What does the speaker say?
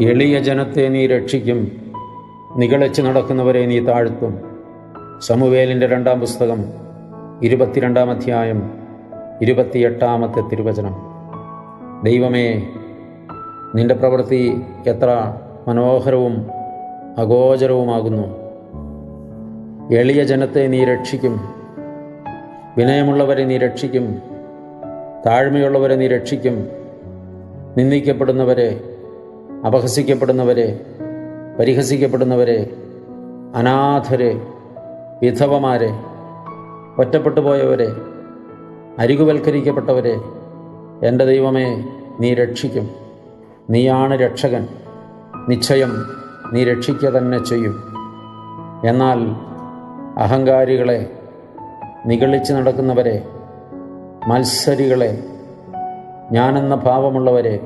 എളിയ ജനത്തെ നീ രക്ഷിക്കും. നികളച്ച് നടക്കുന്നവരെ നീ താഴ്ത്തും. സമുവേലിന്റെ രണ്ടാം പുസ്തകം ഇരുപത്തിരണ്ടാം അധ്യായം ഇരുപത്തിയെട്ടാമത്തെ തിരുവചനം. ദൈവമേ നിന്റെ പ്രവൃത്തി എത്ര മനോഹരവും അഗോചരവുമാകുന്നു. എളിയ ജനത്തെ നീ രക്ഷിക്കും. വിനയമുള്ളവരെ നീ രക്ഷിക്കും. താഴ്മയുള്ളവരെ നീ രക്ഷിക്കും. നിന്ദിക്കപ്പെടുന്നവരെ അപഹസിക്കപ്പെടുന്നവരെ പരിഹസിക്കപ്പെടുന്നവരെ അനാഥരെ വിധവമാരെ ഒറ്റപ്പെട്ടു പോയവരെ അരികുവൽക്കരിക്കപ്പെട്ടവരെ എന്റെ ദൈവമേ നീ രക്ഷിക്കും. നീയാണ് രക്ഷകൻ. നിശ്ചയം നീ രക്ഷിക്കുക തന്നെ ചെയ്യും. എന്നാൽ അഹങ്കാരികളെ നിഗളിച്ച് നടക്കുന്നവരെ മത്സരികളെ ഞാനെന്ന ഭാവമുള്ളവരെ